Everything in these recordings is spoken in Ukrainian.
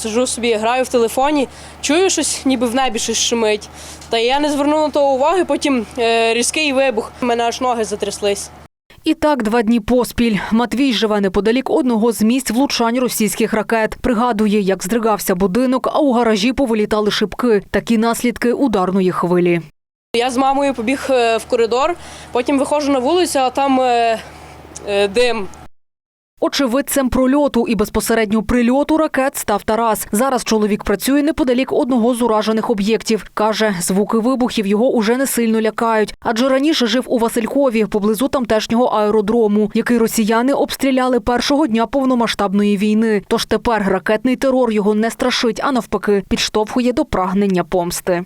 сижу собі, граю в телефоні, чую щось, ніби в небі щось шумить. Та я не звернув на то уваги, потім е, різкий вибух. У мене аж ноги затряслись. І так два дні поспіль. Матвій живе неподалік одного з місць влучань російських ракет. Пригадує, як здригався будинок, а у гаражі повилітали шибки. Такі наслідки ударної хвилі. Я з мамою побіг е, в коридор, потім виходжу на вулицю, а там е, дим. Очевидцем прольоту і безпосередньо прильоту ракет став Тарас. Зараз чоловік працює неподалік одного з уражених об'єктів. Каже, звуки вибухів його уже не сильно лякають, адже раніше жив у Василькові, поблизу тамтешнього аеродрому, який росіяни обстріляли першого дня повномасштабної війни. Тож тепер ракетний терор його не страшить, а навпаки, підштовхує до прагнення помсти.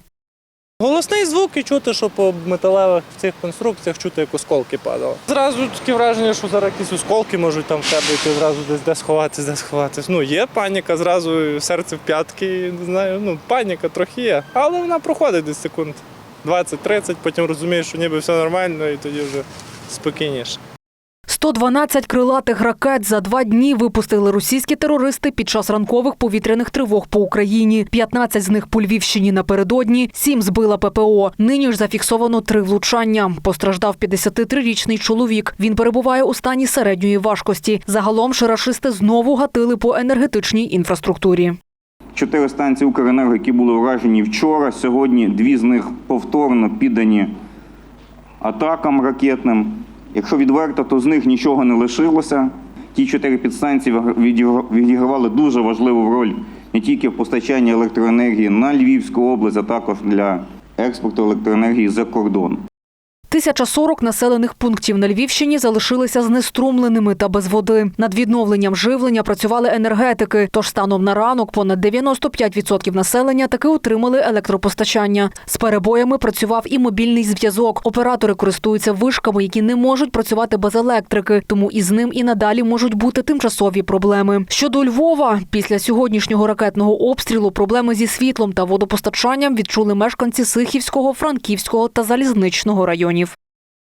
Голосний звук і чути, що по металевих цих конструкціях чути, як осколки падали. Зразу таке враження, що зараз якісь осколки можуть там в тебе йти, зразу десь де сховатися, де сховатися. Ну, є паніка, зразу серце в п'ятки, не знаю, ну, паніка трохи є. Але вона проходить десь секунд 20-30, потім розумієш, що ніби все нормально, і тоді вже спокійніше. 112 крилатих ракет за два дні випустили російські терористи під час ранкових повітряних тривог по Україні. 15 з них по Львівщині напередодні, 7 збила ППО. Нині ж зафіксовано три влучання. Постраждав 53-річний чоловік. Він перебуває у стані середньої важкості. Загалом шарашисти знову гатили по енергетичній інфраструктурі. Чотири станції Укренерго, які були уражені вчора. Сьогодні дві з них повторно піддані атакам ракетним. Якщо відверто, то з них нічого не лишилося. Ті чотири підстанції відігра- відігравали дуже важливу роль не тільки в постачанні електроенергії на Львівську область, а також для експорту електроенергії за кордон. 1040 населених пунктів на Львівщині залишилися знеструмленими та без води. Над відновленням живлення працювали енергетики. Тож станом на ранок понад 95% населення таки отримали електропостачання. З перебоями працював і мобільний зв'язок. Оператори користуються вишками, які не можуть працювати без електрики, тому із ним і надалі можуть бути тимчасові проблеми. Щодо Львова, після сьогоднішнього ракетного обстрілу проблеми зі світлом та водопостачанням відчули мешканці Сихівського, Франківського та Залізничного районів.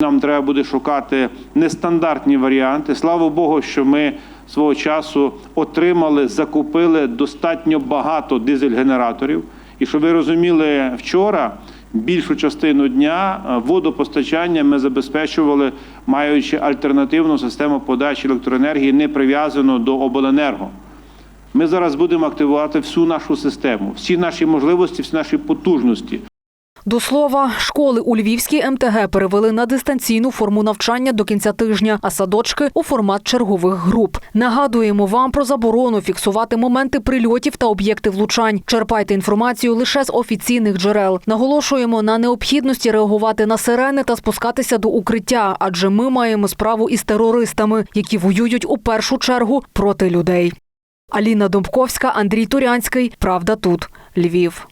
Нам треба буде шукати нестандартні варіанти. Слава Богу, що ми свого часу отримали, закупили достатньо багато дизель-генераторів. І щоб ви розуміли, вчора більшу частину дня е, водопостачання ми забезпечували, маючи альтернативну систему подачі електроенергії, не прив'язану до обленерго. Ми зараз будемо активувати всю нашу систему, всі наші можливості, всі наші потужності. До слова, школи у Львівській МТГ перевели на дистанційну форму навчання до кінця тижня, а садочки у формат чергових груп. Нагадуємо вам про заборону фіксувати моменти прильотів та об'єкти влучань. Черпайте інформацію лише з офіційних джерел. Наголошуємо на необхідності реагувати на сирени та спускатися до укриття, адже ми маємо справу із терористами, які воюють у першу чергу проти людей. Аліна Домбковська, Андрій Турянський. Правда тут. Львів.